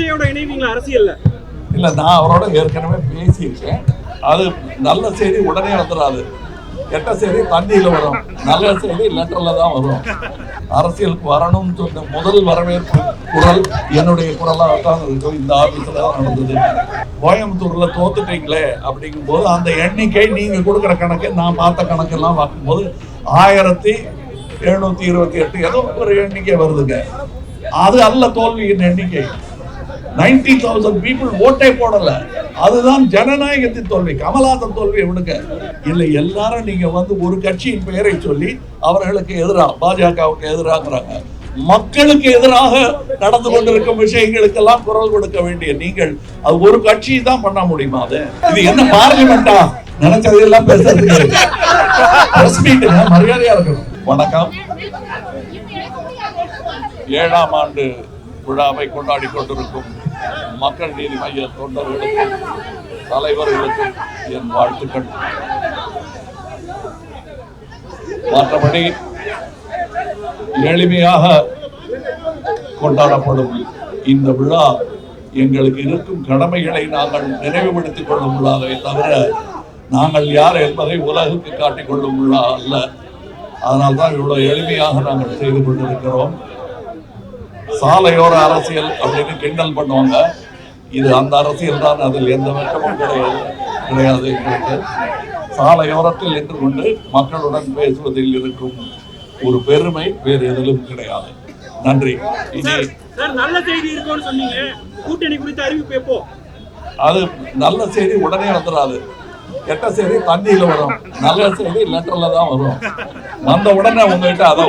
விஜயோட இணைவீங்களா? அரசியல்ல? இல்ல நான் அவரோட ஏற்கனவே பேசியிருக்கேன். அது நல்ல செய்தி உடனே வந்துடாது கெட்ட செய்தி தண்ணியில் வரும். நல்ல செய்தி லெட்டரில் தான் வரும். அரசியலுக்கு வரணும்னு சொன்ன முதல் வரவேற்பு குரல் என்னுடைய குரலாக தான் இருக்கும் இந்த ஆஃபீஸில் தான் நடந்தது. கோயம்புத்தூரில் தோத்துட்டீங்களே அப்படிங்கும்போது அந்த எண்ணிக்கை நீங்கள் கொடுக்குற கணக்கு நான் பார்த்த கணக்கெல்லாம் பார்க்கும்போது ஆயிரத்தி எழுநூற்றி இருபத்தி எட்டு ஏதோ ஒரு எண்ணிக்கை வருதுங்க. அது அல்ல தோல்வியின் எண்ணிக்கை. நைன்டி தௌசண்ட் பீப்புள் ஓட்டே போடல. அதுதான் ஜனநாயகத்தின் தோல்வி. கமலாசன் தோல்வி விடுங்க இல்ல எல்லாரும் நீங்க வந்து ஒரு கட்சியின் பெயரை சொல்லி அவர்களுக்கு எதிராக பாஜகவுக்கு எதிராகிறாங்க. மக்களுக்கு எதிராக நடந்து கொண்டிருக்கும் விஷயங்களுக்கெல்லாம் குரல் கொடுக்க வேண்டிய நீங்கள் அது ஒரு கட்சி தான் பண்ண முடியுமா அது? இது என்ன பார்லிமெண்டா? நினைச்சதெல்லாம் பேசுறதுக்கு பிரஸ் மீட்டுங்க மரியாதையா இருக்கணும். வணக்கம். ஏழாம் ஆண்டு விழாவை கொண்டாடி கொண்டிருக்கும் மக்கள் நீதி மைய தொண்டர்களுக்கும் தலைவர்களுக்கும் என் வாழ்த்துக்கள். மற்றபடி எளிமையாக கொண்டாடப்படும் இந்த விழா எங்களுக்கு இருக்கும் கடமைகளை நாங்கள் நினைவுபடுத்திக் கொள்ளும் விழாவை தவிர நாங்கள் யார் என்பதை உலகுக்கு காட்டிக் கொள்ளும் விழா அல்ல. அதனால்தான் இவ்வளோ எளிமையாக நாங்கள் செய்து கொண்டிருக்கிறோம். சாலையோர அரசியல் அப்படின்னு கிண்டல் பண்ணுவாங்க. இது அந்த அரசியல் தான் அதில் எந்த வெட்கமும் கிடையாது கிடையாது எங்களுக்கு சாலையோரத்தில் நின்று கொண்டு மக்களுடன் பேசுவதில் இருக்கும் ஒரு பெருமை வேறு எதிலும் கிடையாது. நன்றி. நல்ல செய்தி கூட்டணி குறித்த அறிவிப்பு எப்போ? அது நல்ல செய்தி உடனே வந்துடாது. கெட்ட செய்தி தண்ணியில வரும். நல்ல செய்தி லெட்டர்ல தான் வரும். வந்த உடனே உங்ககிட்ட அதை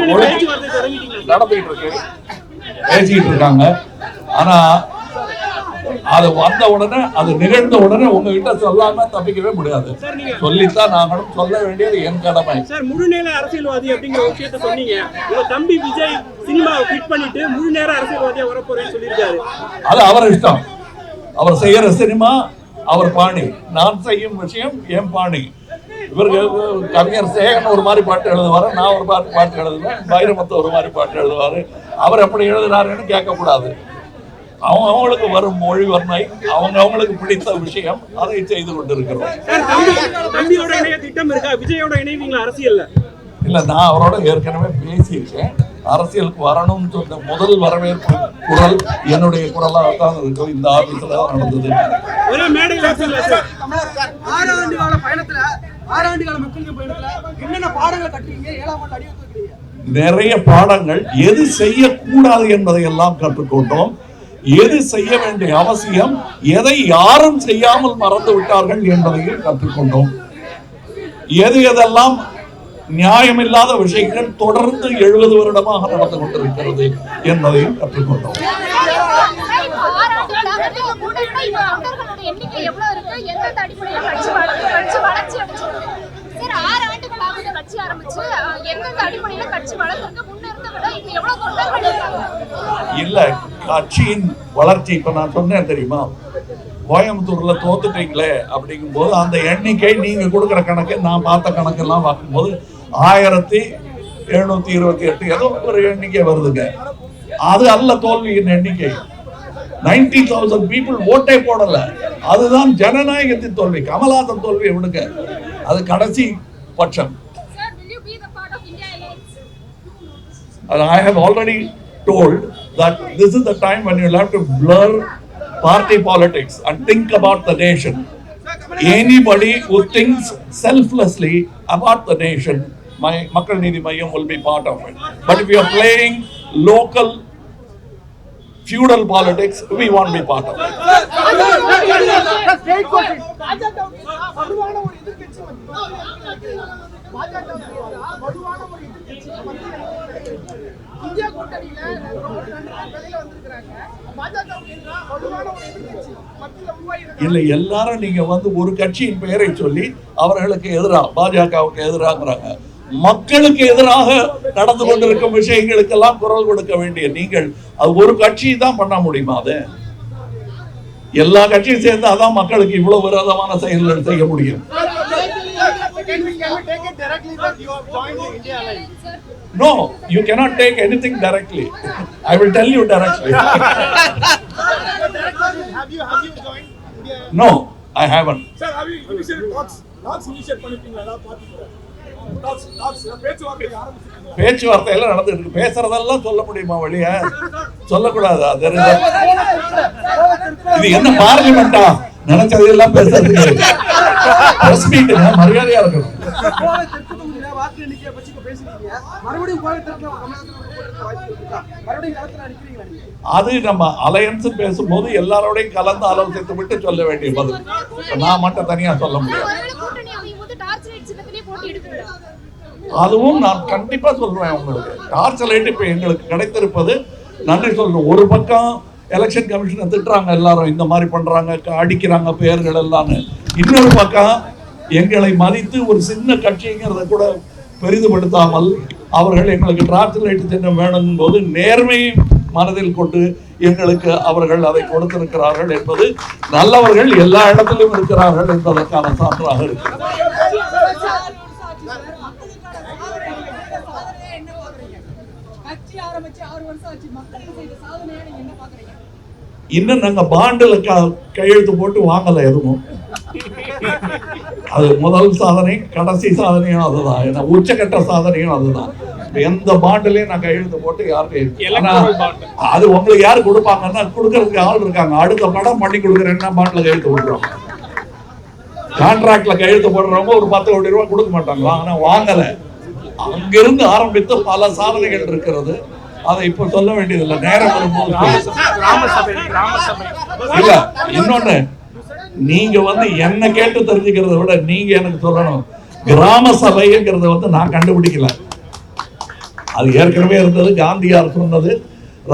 நடந்துகிட்டு இருக்கு பேசிக்கிட்டு இருக்காங்க ஆனா அது வந்த உடனே அது நிகழ்ந்த உடனே உங்ககிட்ட சொல்லாம தப்பிக்கவே முடியாது. சொல்லித்தான் நாங்களும் சொல்ல வேண்டியது என் கடமை. சார் முழுநேர அரசியல்வாதி அப்படிங்கிற விஷயத்த சொன்னீங்க. உங்க தம்பி விஜய் சினிமாவை குவிட் பண்ணிட்டு முழு நேர அரசியல்வாதியா வரப்போறேன்னு சொல்லியிருக்காரு. அது அவர் இஷ்டம். அவர் செய்யற சினிமா அவர் பாணி. நான் செய்யும் விஷயம் என் பாணி. இவருக்கு கவிஞர் சேகன் ஒரு மாதிரி பாட்டு எழுதுவாரு நான் ஒரு பாட்டு பாட்டு எழுதுவேன் வைரமுத்து ஒரு மாதிரி பாட்டு எழுதுவாரு. அவர் எப்படி எழுதுனாருன்னு கேட்கக்கூடாது. அவங்க அவங்களுக்கு வரும் மொழி வர்ணை அவங்க அவங்களுக்கு பிடித்த விஷயம் அதை செய்து கொண்டிருக்கிறோம். தம்பியோட இணைய திட்டம் இருக்கா? விஜயோட இணைவீங்களா? அரசியல்ல? இல்ல நான் அவரோட ஏற்கனவே பேசியிருக்கேன். அரசியலுக்கு வரணும்னு சொன்ன முதல் வரவேற்பு குரல் என்னுடைய குரலாக தான் இருக்கும் இந்த ஆபீஸ்ல தான் நடந்தது. ஆறாண்டு கால மக்கள் பயணத்துல என்னென்ன பாடங்களை கட்டுறீங்க ஏழாம் ஆண்டு அடிவத்து நிறைய பாடங்கள் எது செய்யக்கூடாது என்பதை எல்லாம் கற்றுக்கொண்டோம். எது செய்ய வேண்டிய அவசியம் எதை யாரும் செய்யாமல் மறந்து விட்டார்கள் என்பதையும் கற்றுக்கொண்டோம். எது எதெல்லாம் நியாயமில்லாத விஷயங்கள் தொடர்ந்து எழுபது வருடமாக நடந்து கொண்டிருக்கிறது என்பதையும் கற்றுக்கொண்டோம். எண்ணிக்கை எவ்வளவு இருக்கு? அடிப்படையில கட்சி வளர்ச்சி கட்சி வளர்ச்சி அடைச்சிருக்கு சார் ஆறு கட்சி ஆரம்பிச்சு எந்தெந்த அடிப்படையில கட்சி முன்னிருந்த விட இப்ப எவ்வளவு தொண்டர்கள் இருக்காங்க? இல்ல கட்சியின் வளர்ச்சி இப்ப நான் சொன்னேன் தெரியுமா? கோயம்புத்தூர்ல தோத்துட்டீங்களே அப்படிங்கும்போது அந்த எண்ணிக்கை நீங்க கொடுக்குற கணக்கு நான் பார்த்த கணக்கெல்லாம் பார்க்கும்போது ஆயிரத்தி எழுநூத்தி இருபத்தி எட்டு ஏதோ ஒரு எண்ணிக்கை வருதுங்க. அது அல்ல தோல்வியின் எண்ணிக்கை. நைன்டி தௌசண்ட் பீப்புள் ஓட்டே போடல அதுதான் ஜனநாயகத்தின் தோல்வி கமலாசன் தோல்வியை விடுங்க அது கடைசி பட்சம் sir will you be the part of India Alliance? And I have already told that this is the time when you'll have to blur party politics and think about the nation. Anybody who thinks selflessly about the nation, my Makkal Nidhi Mayam will be part of it. But if you're playing local feudal politics, we won't be part of it. இல்லை எல்லாரும் நீங்க வந்து ஒரு கட்சியின் பெயரை சொல்லி அவர்களுக்கு எதிராக பாஜகவுக்கு எதிராகிறாங்க மக்களுக்கு எதிராக நடந்து கொண்டிருக்கும் விஷயங்களுக்கெல்லாம் குரல் கொடுக்க வேண்டிய நீங்கள் அது ஒரு கட்சி தான் பண்ண முடியுமா அது எல்லா கட்சியும் சேர்ந்து அதான் மக்களுக்கு இவ்வளவு விரோதமான செயல்கள் செய்ய முடியும் no you cannot take anything directly. I will tell you directly. have you have you joined? India? பேச்சுவார்த்தை பேச்சுவார்த்தையெல்லாம் நடந்துட்டு இருக்கு. பேசுறதெல்லாம் சொல்ல முடியுமா வழிய? சொல்லக்கூடாது? அது இது என்ன பார்லிமெண்டா? நினைச்சதெல்லாம் பேசுறதுக்கு பிரஸ் மீட்டுங்க மரியாதையா இருக்கணும். அது நம்ம அலையன்ஸ் பேசும்போது எல்லாரோடையும் கலந்து ஆலோசித்து விட்டு சொல்ல வேண்டிய பதில். நான் மட்டும் தனியா சொல்ல முடியாது ஒருவேளை கூட்டணி அமையும் போது டார்ச் லைட் சின்னத்திலே போட்டி எடுப்பீங்களா அதுவும் நான் கண்டிப்பாக சொல்கிறேன் உங்களுக்கு. டார்ச் லைட் இப்போ எங்களுக்கு கிடைத்திருப்பது நன்றி சொல்கிறோம் ஒரு பக்கம் எலெக்ஷன் கமிஷனை திட்டுறாங்க எல்லாரும் இந்த மாதிரி பண்ணுறாங்க க- அடிக்கிறாங்க பெயர்கள் எல்லாம்னு. இன்னொரு பக்கம் எங்களை மதித்து ஒரு சின்ன கட்சிங்கிறத கூட பெரிதுபடுத்தாமல் அவர்கள் எங்களுக்கு டார்ச் லைட் திட்டம் வேணும் போது நேர்மையை மனதில் கொண்டு எங்களுக்கு அவர்கள் அதை கொடுத்திருக்கிறார்கள் என்பது நல்லவர்கள் எல்லா இடத்திலும் இருக்கிறார்கள் என்பதற்கான சான்றாக இருக்கிறது கட்சி ஆரம்பிச்சு ஆறு வருஷம் ஆச்சு மக்களுக்கு செய்த சாதனையா நீங்க என்ன பாக்குறீங்க இன்னும் நாங்க பாண்டுல க- கையெழுத்து போட்டு வாங்கல எதுவும். அது முதல் சாதனை கடைசி சாதனையும் அதுதான். ஏன்னா உச்சக்கட்ட சாதனையும் அதுதான். எந்த பாண்டுலயும் நான் கையெழுத்து போட்டு யாருக்கு ஆனா, அது உங்களுக்கு யாரு கொடுப்பாங்கன்னா கொடுக்கறதுக்கு ஆள் இருக்காங்க. அடுத்த படம் பண்ணி கொடுக்குறேன்னா பாண்டுல கையெழுத்து போடுறோம் கான்ட்ராக்ட்ல கையெழுத்து போடுறவங்க ஒரு பத்து கோடி ரூபாய் கொடுக்க மாட்டாங்களா? ஆனா வாங்கல. அங்கிருந்து ஆரம்பித்து பல சாதனைகள் இருக்கிறது. அதை இப்ப சொல்ல வேண்டியதில்லை. நேரம் வரும்போது இல்ல இன்னொன்னு நீங்க வந்து என்ன கேட்டு தெரிஞ்சுக்கிறத விட நீங்க எனக்கு சொல்லணும். கிராம சபைங்கிறத வந்து நான் கண்டுபிடிக்கல. அது ஏற்கனவே இருந்தது காந்தியார் சொன்னது.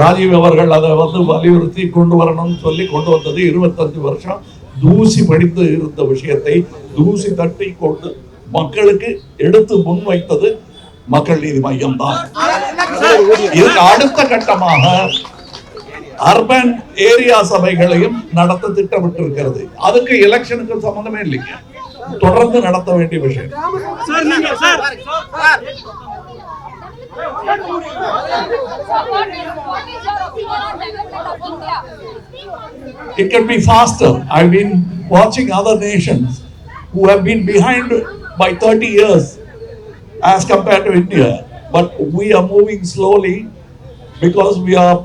ராஜீவ் அவர்கள் அதை வந்து வலியுறுத்தி கொண்டு வரணும்னு சொல்லி கொண்டு வந்தது. இருபத்தஞ்சு வருஷம் தூசி படித்து இருந்த விஷயத்தை தூசி தட்டி கொண்டு மக்களுக்கு எடுத்து முன்வைத்தது மக்கள் நீதி மையம் தான் இதுக்கு அடுத்த கட்டமாக அர்பன் ஏரியா சபைகளையும் நடத்த திட்டமிட்டிருக்கிறது அதுக்கு எலெக்ஷனுக்கு சம்பந்தமே இல்லைங்க தொடர்ந்து நடத்த வேண்டிய விஷயம்? It can be faster. I've been watching other nations who have been behind by 30 years as compared to India. But we are moving slowly because we are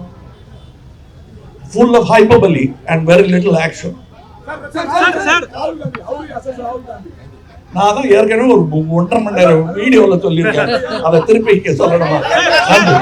full of hyperbole and very little action. நான் தான் ஏற்கனவே ஒரு ஒன்றரை மணி நேரம் வீடியோவில் சொல்லியிருக்கேன் அதை திருப்பி இங்கே சொல்லணுமா நன்றி